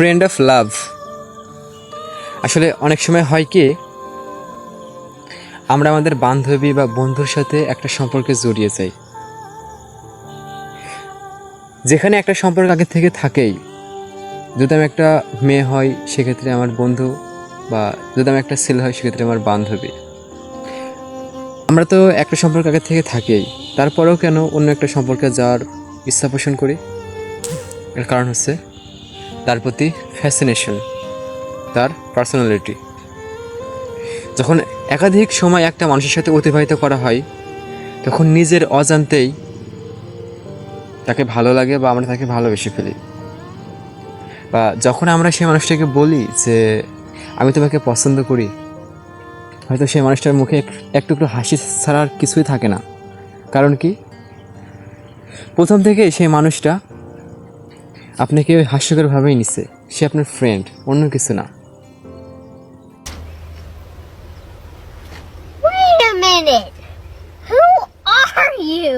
Friend of love আসলে অনেক সময় হয় কি, আমরা আমাদের বান্ধবী বা বন্ধুর সাথে একটা সম্পর্কে জড়িয়ে যাই। যেখানে একটা সম্পর্ক আগে থেকে থাকেই। যদি আমি একটা মেয়ে হয় সেক্ষেত্রে আমার বন্ধু বা যদি আমি একটা ছেলে হয় সেক্ষেত্রে আমার বান্ধবী। আমরা তো একটা সম্পর্ক আগে থেকে থাকেই। তারপরেও কেন অন্য একটা সম্পর্কে যাওয়ার ইচ্ছা পোষণ করি? এর কারণ হচ্ছে তার প্রতি ফ্যাসিনেশন তার পার্সোনালিটি যখন একাধিক সময় একটা মানুষের সাথে অতিবাহিত করা হয়, তখন নিজের অজান্তেই তাকে ভালো লাগে বা আমরা তাকে ভালোবেসে ফেলি। বা যখন আমরা সেই মানুষটাকে বলি যে, আমি তোমাকে পছন্দ করি, হয়তো সেই মানুষটার মুখে এক- এক টুকরো হাসি ছাড়া আর কিছুই থাকে না। কারণ কি? প্রথম থেকে সেই মানুষটা আপনাকে হাস্যকর হাস্যকরভাবেই নিছে সে আপনার ফ্রেন্ড অন্য কিছু না Wait a minute. Who are you?